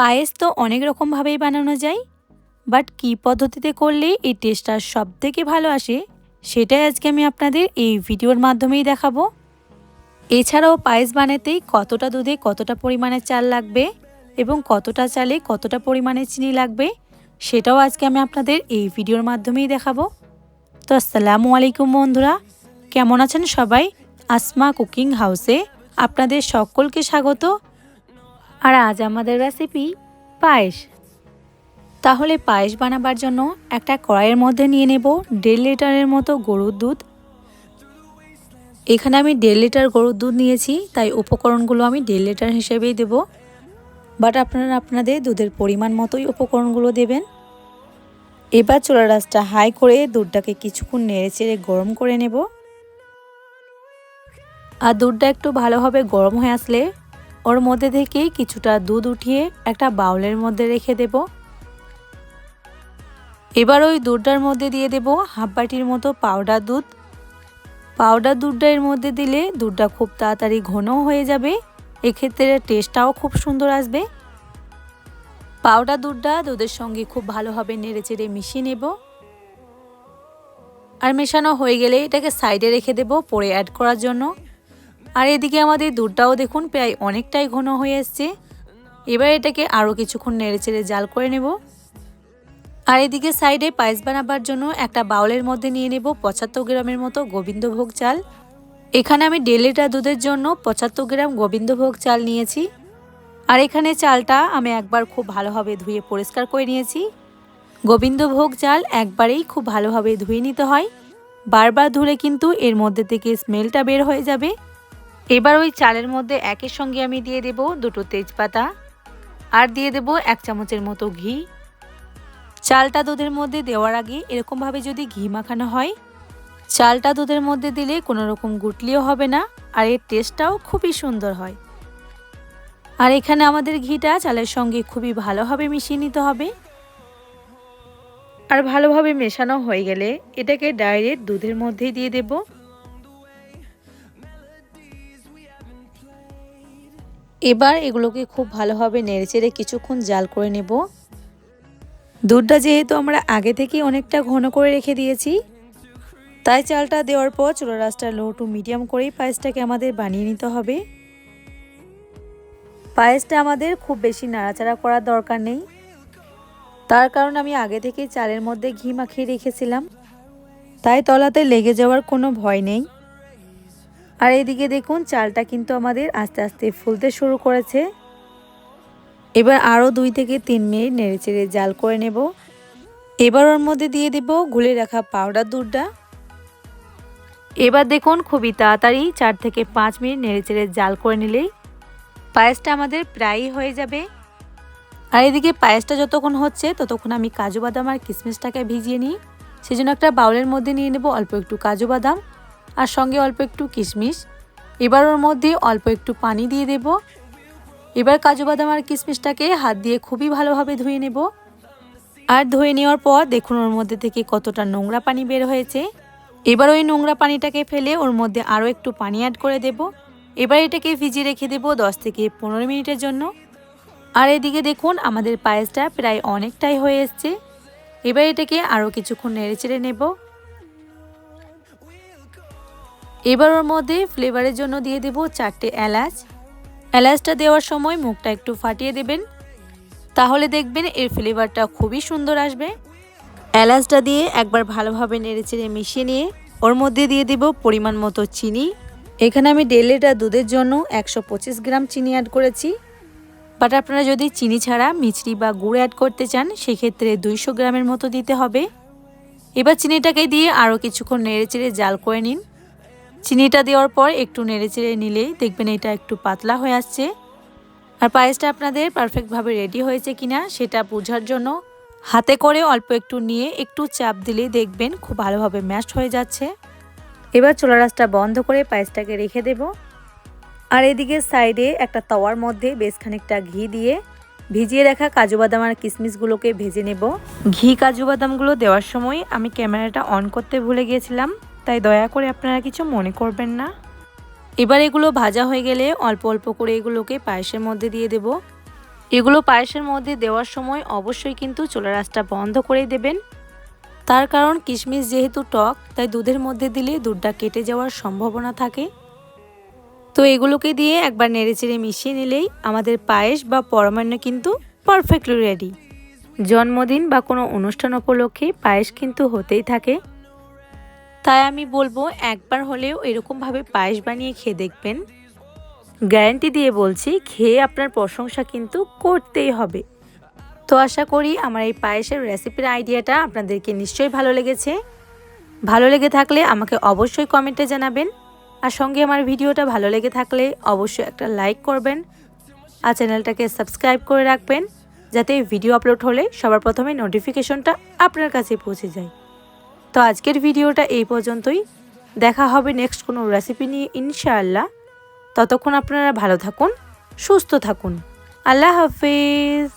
পায়েস তো অনেক রকমভাবেই বানানো যায় বাট কী পদ্ধতিতে করলে এই টেস্টটা সব থেকে ভালো আসে, সেটাই আজকে আমি আপনাদের এই ভিডিওর মাধ্যমেই দেখাবো। এছাড়াও পায়েস বানাতেই কতটা দুধে কতটা পরিমাণে চাল লাগবে এবং কতটা চালে কতটা পরিমাণে চিনি লাগবে, সেটাও আজকে আমি আপনাদের এই ভিডিওর মাধ্যমেই দেখাবো। তো আসসালামু আলাইকুম বন্ধুরা, কেমন আছেন সবাই? আসমা কুকিং হাউসে আপনাদের সকলকে স্বাগত আর আজ আমাদের রেসিপি পায়েস। তাহলে পায়েস বানাবার জন্য একটা কড়াইয়ের মধ্যে নিয়ে নেব দেড় লিটারের মতো গরুর দুধ। এখানে আমি দেড় লিটার গরুর দুধ নিয়েছি, তাই উপকরণগুলো আমি দেড় লিটার হিসেবেই দেব। বাট আপনারা আপনাদের দুধের পরিমাণ মতোই উপকরণগুলো দেবেন। এবার চোলা রাসটা হাই করে দুধটাকে কিছুক্ষণ নেড়ে চেড়ে গরম করে নেব। আর দুধটা একটু ভালোভাবে গরম হয়ে আসলে ওর মধ্যে থেকে কিছুটা দুধ উঠিয়ে একটা বাউলের মধ্যে রেখে দেব। এবার ওই দুধটার মধ্যে দিয়ে দেব হাফ বাটির মতো পাউডার দুধ। পাউডার দুধটা এর মধ্যে দিলে দুধটা খুব তাড়াতাড়ি ঘনও হয়ে যাবে, এক্ষেত্রে টেস্টটাও খুব সুন্দর আসবে। পাউডার দুধটা দুধের সঙ্গে খুব ভালোভাবে নেড়ে চেড়ে মিশিয়ে নেব। আর মেশানো হয়ে গেলে এটাকে সাইডে রেখে দেব পরে অ্যাড করার জন্য। আর এদিকে আমাদের দুধটাও দেখুন, প্রায় অনেকটাই ঘন হয়ে এসছে। এবার এটাকে আরও কিছুক্ষণ নেড়ে চেড়ে জাল করে নেব। আর এদিকে সাইডে পায়েস বানাবার জন্য একটা বাউলের মধ্যে নিয়ে নেব পঁচাত্তর গ্রামের মতো গোবিন্দভোগ চাল। এখানে আমি দেড় লিটার দুধের জন্য পঁচাত্তর গ্রাম গোবিন্দভোগ চাল নিয়েছি। আর এখানে চালটা আমি একবার খুব ভালোভাবে ধুয়ে পরিষ্কার করে নিয়েছি। গোবিন্দভোগ চাল একবারেই খুব ভালোভাবে ধুয়ে নিতে হয়। বারবার ধুলে কিন্তু এর মধ্যে থেকে স্মেলটা বের হয়ে যাবে। এবার ওই চালের মধ্যে একের সঙ্গে আমি দিয়ে দেব দুটো তেজপাতা আর দিয়ে দেব এক চামচের মতো ঘি। চালটা দুধের মধ্যে দেওয়ার আগে এরকমভাবে যদি ঘি মাখানো হয়, চালটা দুধের মধ্যে দিলে কোনো রকম গুটলিও হবে না আর এর টেস্টটাও খুবই সুন্দর হয়। আর এখানে আমাদের ঘিটা চালের সঙ্গে খুবই ভালোভাবে মিশিয়ে নিতে হবে। আর ভালোভাবে মেশানো হয়ে গেলে এটাকে ডাইরেক্ট দুধের মধ্যেই দিয়ে দেব। এবার এগুলোকে খুব ভালোভাবে নেড়েচেড়ে কিছুক্ষণ জাল করে নেব। দুধটা যেহেতু আমরা আগে থেকেই অনেকটা ঘন করে রেখে দিয়েছি, তাই চালটা দেওয়ার পর চুলা রাসটা লো টু মিডিয়াম করেই পায়েসটাকে আমাদের বানিয়ে নিতে হবে। পায়েসটা আমাদের খুব বেশি নাড়াচাড়া করার দরকার নেই। তার কারণ আমি আগে থেকেই চালের মধ্যে ঘি মাখিয়ে রেখেছিলাম, তাই তলাতে লেগে যাওয়ার কোনো ভয় নেই। আর এদিকে দেখুন, চালটা কিন্তু আমাদের আস্তে আস্তে ফুলতে শুরু করেছে। এবার আরও দুই থেকে তিন মিনিট নেড়ে চেড়ে জাল করে নেব। এবার ওর মধ্যে দিয়ে দেব গুলে রাখা পাউডার দুধটা। এবার দেখুন, খুবই তাড়াতাড়ি চার থেকে পাঁচ মিনিট নেড়ে চেড়ে জাল করে নিলেই পায়েসটা আমাদের প্রায়ই হয়ে যাবে। আর এদিকে পায়েসটা যতক্ষণ হচ্ছে, ততক্ষণ আমি কাজু বাদাম আর কিশমিশটাকে ভিজিয়ে নিই। সেজন্য একটা বাউলের মধ্যে নিয়ে নেব অল্প একটু কাজু বাদাম। আর সঙ্গে অল্প একটু কিশমিশ। এবার ওর মধ্যে অল্প একটু পানি দিয়ে দেব। এবার কাজু বাদাম আর কিশমিশটাকে হাত দিয়ে খুবই ভালোভাবে ধুয়ে নেব। আর ধুয়ে নেওয়ার পর দেখুন ওর মধ্যে থেকে কতটা নোংরা পানি বের হয়েছে। এবার ওই নোংরা পানিটাকে ফেলে ওর মধ্যে আরও একটু পানি অ্যাড করে দেব। এবার এটাকে ভিজিয়ে রেখে দেব দশ থেকে পনেরো মিনিটের জন্য। আর এদিকে দেখুন আমাদের পায়েসটা প্রায় অনেকটাই হয়ে এসছে। এবার এটাকে আরও কিছুক্ষণ নেড়ে চেড়ে নেব। এবার ওর মধ্যে ফ্লেভারের জন্য দিয়ে দেব চারটে এলাচ। এলাচটা দেওয়ার সময় মুখটা একটু ফাটিয়ে দেবেন। তাহলে দেখবেন এর ফ্লেভারটা খুবই সুন্দর আসবে। এলাচটা দিয়ে একবার ভালোভাবে নেড়েচেড়ে মিশিয়ে নিয়ে ওর মধ্যে দিয়ে দেব পরিমাণ মতো চিনি। এখানে আমি দেড় লিটার দুধের জন্য একশো পঁচিশ গ্রাম চিনি অ্যাড করেছি। বাট আপনারা যদি চিনি ছাড়া, মিছরি বা গুড় অ্যাড করতে চান, সেক্ষেত্রে দুইশো গ্রামের মতো দিতে হবে। এবার চিনিটাকে দিয়ে আরও কিছুক্ষণ নেড়েচেড়ে জাল করে নিন। চিনিটা দেওয়ার পর একটু নেড়েচেড়ে নিলেই দেখবেন এটা একটু পাতলা হয়ে আসছে। আর পায়েসটা আপনাদের পারফেক্টভাবে রেডি হয়েছে কিনা সেটা বোঝার জন্য হাতে করে অল্প একটু নিয়ে একটু চাপ দিলেই দেখবেন খুব ভালোভাবে ম্যাশড হয়ে যাচ্ছে। এবার চোলা রাসটা বন্ধ করে পায়েসটাকে রেখে দেব। আর এদিকে সাইডে একটা তাওয়ার মধ্যে বেশ খানিকটা ঘি দিয়ে ভিজিয়ে রাখা কাজু বাদাম আর কিশমিশগুলোকে ভেজে নেব। ঘি কাজু বাদামগুলো দেওয়ার সময় আমি ক্যামেরাটা অন করতে ভুলে গিয়েছিলাম। তাই দয়া করে আপনারা কিছু মনে করবেন না। এবার এগুলো ভাজা হয়ে গেলে অল্প অল্প করে এগুলোকে পায়েসের মধ্যে দিয়ে দেব। এগুলো পায়েসের মধ্যে দেওয়ার সময় অবশ্যই কিন্তু চুলা রাসটা বন্ধ করে দেবেন। তার কারণ কিশমিশ যেহেতু টক, তাই দুধের মধ্যে দিলে দুধটা কেটে যাওয়ার সম্ভাবনা থাকে। তো এগুলোকে দিয়ে একবার নেড়েচেড়ে মিশিয়ে নিলেই আমাদের পায়েস বা পরমান্ন কিন্তু পারফেক্টলি রেডি। জন্মদিন বা কোনো অনুষ্ঠান উপলক্ষে পায়েস কিন্তু হতেই থাকে। তাই আমি বলব একবার হলেও এরকমভাবে পায়েস বানিয়ে খেয়ে দেখবেন। গ্যারান্টি দিয়ে বলছি, খেয়ে আপনার প্রশংসা কিন্তু করতেই হবে। তো আশা করি আমার এই পায়েসের রেসিপির আইডিয়াটা আপনাদেরকে নিশ্চয়ই ভালো লেগেছে। ভালো লেগে থাকলে আমাকে অবশ্যই কমেন্টে জানাবেন। আর সঙ্গে আমার ভিডিওটা ভালো লেগে থাকলে অবশ্যই একটা লাইক করবেন। আর চ্যানেলটাকে সাবস্ক্রাইব করে রাখবেন, যাতে ভিডিও আপলোড হলে সবার প্রথমে নোটিফিকেশনটা আপনার কাছে পৌঁছে যায়। তো আজকের ভিডিওটা এই পর্যন্তই। দেখা হবে নেক্সট কোনো রেসিপি নিয়ে ইনশাআল্লাহ। ততক্ষণ আপনারা ভালো থাকুন, সুস্থ থাকুন। আল্লাহ হাফিজ।